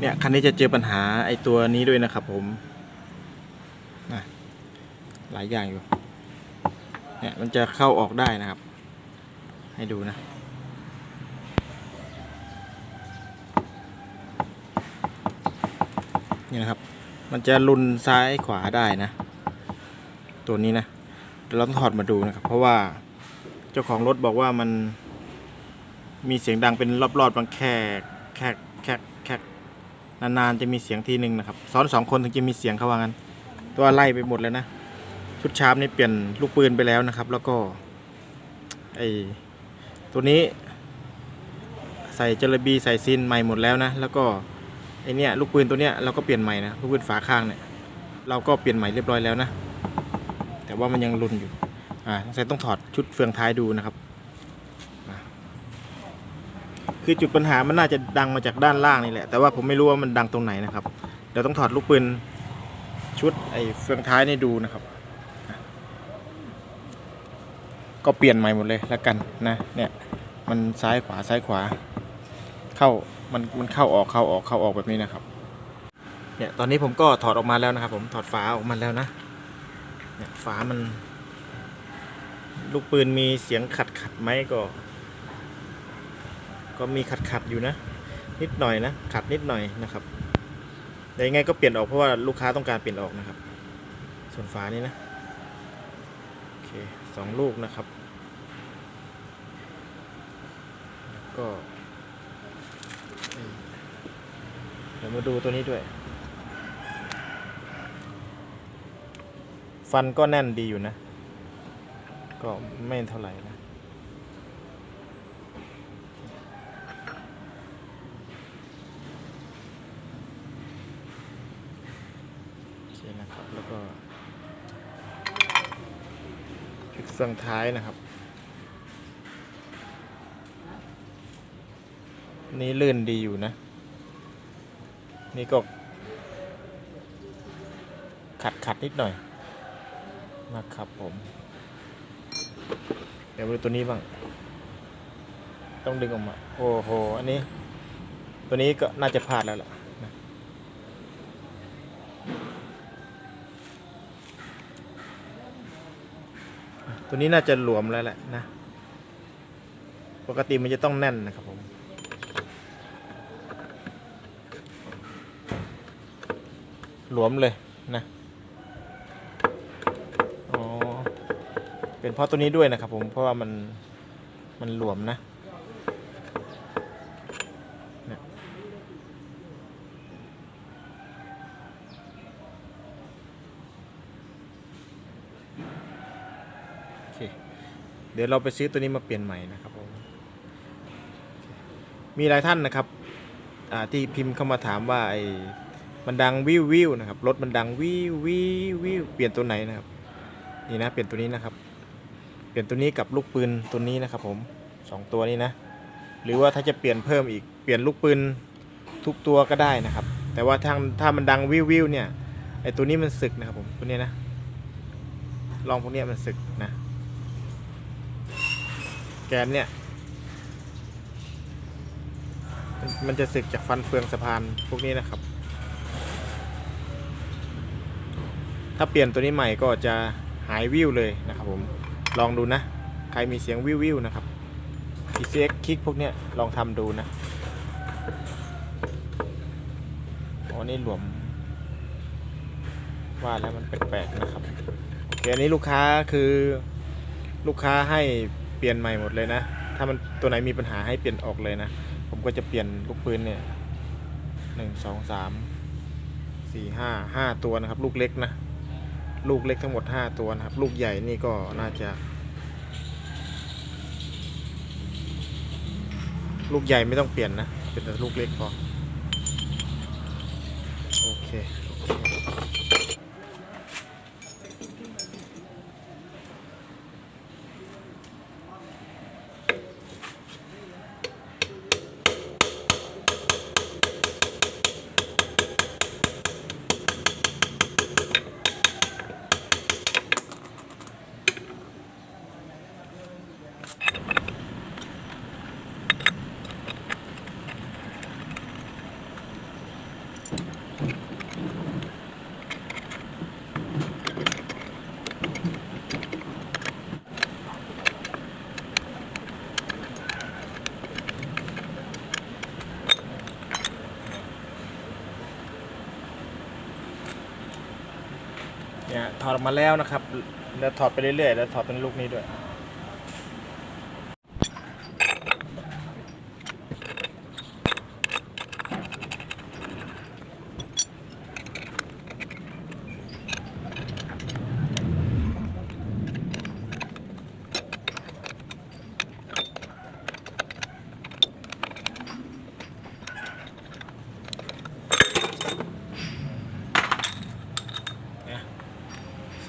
เนี่ยคันนี้จะเจอปัญหาไอตัวนี้ด้วยนะครับผมนะหลายอย่างอยู่เนี่ยมันจะเข้าออกได้นะครับ ให้ดูนะนี่นะครับ มันจะลุนซ้ายขวาได้นะ ตัวนี้นะเดี๋ยวเราต้องถอดมาดูนะครับ เพราะว่าเจ้าของรถบอกว่ามันมีเสียงดังเป็นรอบๆบางแค่แค่แค่แค่ นานๆจะมีเสียงทีหนึ่งนะครับ ซ้อนสองคนถึงจะมีเสียงเขาว่างั้น ตัวไล่ไปหมดแล้วนะ ชุดชาร์ปนี่เปลี่ยนลูกปืนไปแล้วนะครับ แล้วก็ไอตัวนี้ ใส่เจลบีใส่ซินใหม่หมดแล้วนะ แล้วก็ไอเนี้ยลูกปืนตัวเนี้ยเราก็เปลี่ยนใหม่นะลูกปืนฝาข้างเนี่ยเราก็เปลี่ยนใหม่เรียบร้อยแล้วนะ แต่ว่ามันยังรุนอยู่ อ่าสงสัยต้องถอดชุดเฟืองท้ายดูนะครับ คือจุดปัญหามันน่าจะดังมาจากด้านล่างนี่แหละ แต่ว่าผมไม่รู้ว่ามันดังตรงไหนนะครับ เดี๋ยวต้องถอดลูกปืนชุดไอ้เฟืองท้ายนี่ดูนะครับ ก็เปลี่ยนใหม่หมดเลยแล้วกันนะ เนี่ยมันซ้ายขวาซ้ายขวา เข้ามันมันเข้าออกเข้าออกเข้าออกแบบนี้นะครับ เนี่ยตอนนี้ผมก็ถอดออกมาแล้วนะครับ ผมถอดฝาออกมาแล้วนะ เนี่ยฝามัน ลูกปืนมีเสียงขัดขัดไหมก็ ก็มีขัดขัดอยู่นะ นิดหน่อยนะขัดนิดหน่อยนะครับแต่ยังไงก็เปลี่ยนออกเพราะว่าลูกค้าต้องการเปลี่ยนออกนะครับ ส่วนฝานี้นะโอเคสองลูกนะครับก็เดี๋ยวมาดูตัวนี้ด้วย ฟันก็แน่นดีอยู่นะ ก็ไม่เท่าไหร่นะ โอเคนะครับ แล้วก็ ชุดเฟืองท้ายนะครับ นี่ลื่นดีอยู่นะ นี่ก็ ขัดขัดนิดหน่อยนะครับผม เดี๋ยวมาดูตัวนี้บ้าง ต้องดึงออกมา โอ้โห อันนี้ ตัวนี้ก็น่าจะพลาดแล้วล่ะนะ ตัวนี้น่าจะหลวมแล้วแหละนะ ปกติมันจะต้องแน่นนะครับผม หลวมเลยนะอ๋อเป็นเพราะตัวนี้ด้วยนะครับผม เพราะว่ามันมันหลวมนะเนี่ยโอเค เดี๋ยวเราไปซื้อตัวนี้มาเปลี่ยนใหม่นะครับผมมีหลายท่านนะครับที่พิมพ์เข้ามาถามว่าไอ้มันดังวิววิวนะครับรถมันดังวิววิววิวเปลี่ยนตัวไหนนะครับนี่นะเปลี่ยนตัวนี้นะครับ เปลี่ยนตัวนี้กับลูกปืนตัวนี้นะครับผมสองตัวนี้นะ หรือว่าถ้าจะเปลี่ยนเพิ่มอีกเปลี่ยนลูกปืนทุกตัวก็ได้นะครับ แต่ว่าทางถ้ามันดังวิววิวเนี่ยไอตัวนี้มันสึกนะครับผมตัวนี้นะลองพวกนี้มันสึกนะ แกนเนี่ย มันจะสึกจากฟันเฟืองสะพานพวกนี้นะครับ ถ้าเปลี่ยนตัวนี้ใหม่ก็จะหายวิวเลยนะครับผม ลองดูนะ ใครมีเสียงวิววิวนะครับ PCX คลิกพวกเนี้ยลองทำดูนะอ๋อนี่หลวม ว่าแล้วมันแปลกๆนะครับโอเคอันนี้ลูกค้าคือลูกค้าให้ เปลี่ยนใหม่หมดเลยนะ ถ้ามันตัวไหนมีปัญหาให้เปลี่ยนออกเลยนะ ผมก็จะเปลี่ยนลูกปืนเนี่ยหนึ่งสองสามสี่ห้าห้าตัวนะครับ ลูกเล็กนะ ลูกเล็กทั้งหมด5ตัวนะครับ ลูกใหญ่นี่ก็น่าจะ ลูกใหญ่ไม่ต้องเปลี่ยนนะ เป็นแต่ลูกเล็กพอ โอเค ถอดออกมาแล้วนะครับแล้วถอดไปเรื่อยๆแล้วถอดเป็นลูกนี้ด้วย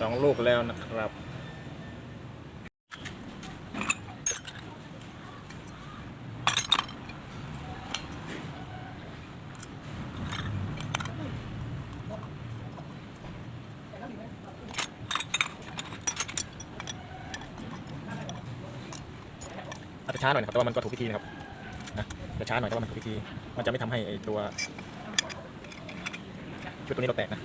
สองลูกแล้วนะครับ อาจจะช้าหน่อยนะครับ แต่ว่ามันก็ถูกพิธีนะครับนะจะช้าหน่อยแต่ว่ามันถูกพิธี มันจะไม่ทำให้ไอ้ตัวชุดตัวนี้เราแตกนะ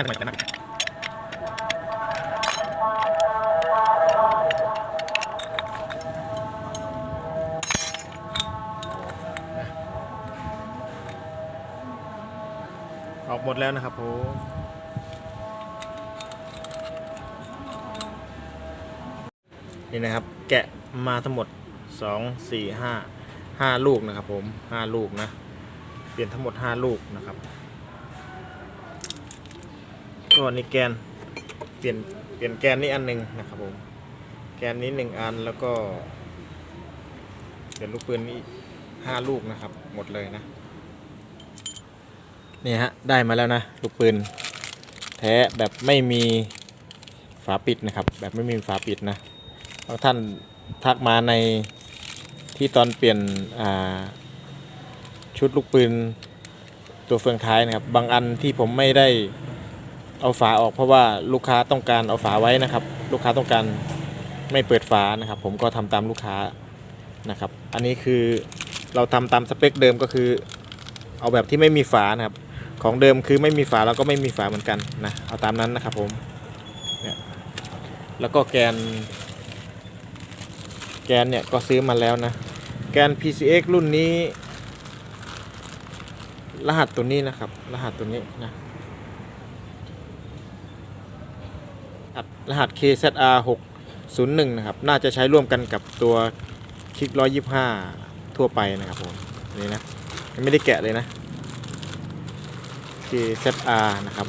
นั่งทำไมจะนั่งออกหมดแล้วนะครับผมนี่นะครับ แกะมาทั้งหมด 2 4 5 5 ลูกนะครับผม 5 ลูกนะ เปลี่ยนทั้งหมด 5 ลูกนะครับ ก็นี่แกนเปลี่ยนเปลี่ยนแกนนี้อันหนึ่งนะครับผมแกนนี้หนึ่งอันแล้วก็เปลี่ยนลูกปืนนี้ห้าลูกนะครับ หมดเลยนะนี่ฮะได้มาแล้วนะลูกปืนแท้แบบไม่มีฝาปิดนะครับ แบบไม่มีฝาปิดนะบางท่านทักมาในที่ตอนเปลี่ยนชุดลูกปืนตัวเฟืองท้ายนะครับ บางอันที่ผมไม่ได้ เอาฝาออกเพราะว่าลูกค้าต้องการเอาฝาไว้นะครับ ลูกค้าต้องการไม่เปิดฝานะครับ ผมก็ทำตามลูกค้านะครับ อันนี้คือเราทำตามสเปคเดิมก็คือ เอาแบบที่ไม่มีฝานะครับ ของเดิมคือไม่มีฝาเราก็ไม่มีฝาเหมือนกันนะเอาตามนั้นนะครับผมเนี่ยแล้วก็แกน แกนเนี่ยก็ซื้อมาแล้วนะแกน PCX รุ่นนี้ รหัสตัวนี้นะครับ รหัสตัวนี้นะ รหัส KZR 601 นะครับ น่าจะใช้ร่วมกันกับตัวคลิก 125 ทั่วไปนะครับผม นี่นะยังไม่ได้แกะเลยนะ KZR นะครับ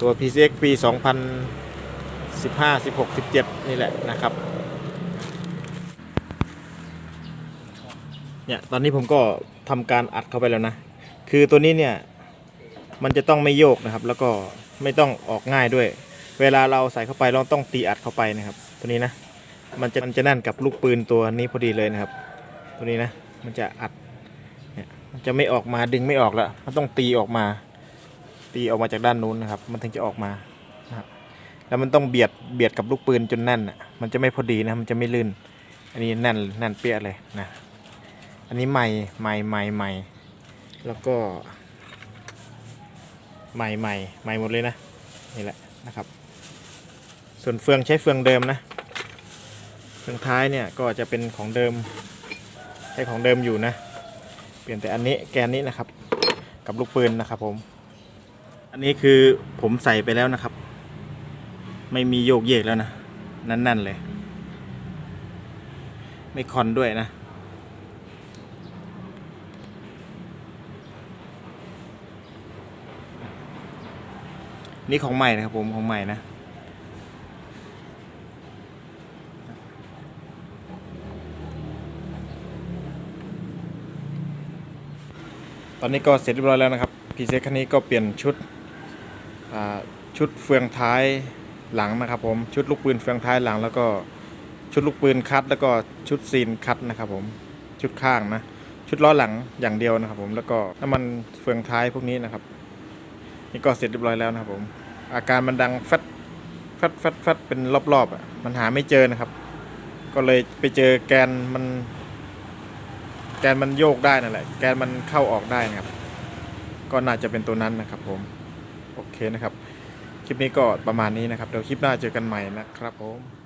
ตัว PCX ปี 2015 16 17 นี่แหละนะครับเนี่ยตอนนี้ผมก็ทำการอัดเข้าไปแล้วนะ คือตัวนี้เนี่ย มันจะต้องไม่โยกนะครับ แล้วก็ไม่ต้องออกง่ายด้วย เวลาเราใส่เข้าไปเราต้องตีอัดเข้าไปนะครับ ตัวนี้นะมันจะมันจะแน่นกับลูกปืนตัวนี้พอดีเลยนะครับ ตัวนี้นะมันจะอัดเนี่ยมันจะไม่ออกมาดึงไม่ออกแล้วมันต้องตีออกมา ตีออกมาจากด้านนู้นนะครับ มันถึงจะออกมานะครับแล้วมันต้องเบียดเบียดกับลูกปืนจนแน่นอะมันจะไม่พอดีนะมันจะไม่ลื่น อันนี้แน่นแน่นเปี้ยเลยนะอันนี้ใหม่ใหม่ใหม่ใหม่แล้วก็ใหม่ใหม่ใหม่หมดเลยนะนี่แหละนะครับ ส่วนเฟืองใช้เฟืองเดิมนะ เฟืองท้ายเนี่ยก็จะเป็นของเดิมใช้ของเดิมอยู่นะ เปลี่ยนแต่อันนี้แกนนี้นะครับ กับลูกปืนนะครับผม อันนี้คือผมใส่ไปแล้วนะครับ ไม่มีโยกเยกแล้วนะ นั่นๆเลย ไม่คอนด้วยนะนี่ของใหม่นะครับผมของใหม่นะ ตอนนี้ก็เสร็จเรียบร้อยแล้วนะครับพีเซคันนี้ก็เปลี่ยนชุดชุดเฟืองท้ายหลังนะครับผมชุดลูกปืนเฟืองท้ายหลัง แล้วก็ชุดลูกปืนคัด แล้วก็ชุดซีนคัดนะครับผมชุดข้างนะชุดล้อหลังอย่างเดียวนะครับผมแล้วก็น้ำมันเฟืองท้ายพวกนี้นะครับ นี่ก็เสร็จเรียบร้อยแล้วนะครับผม อาการมันดังฟัดฟัดฟัดฟัดเป็นรอบๆอะมันหาไม่เจอนะครับ ก็เลยไปเจอแกนมัน แกนมันโยกได้นั่นแหละ แกนมันเข้าออกได้นะครับ ก็น่าจะเป็นตัวนั้นนะครับผม โอเคนะครับ คลิปนี้ก็ประมาณนี้นะครับ เดี๋ยวคลิปหน้าเจอกันใหม่นะครับผม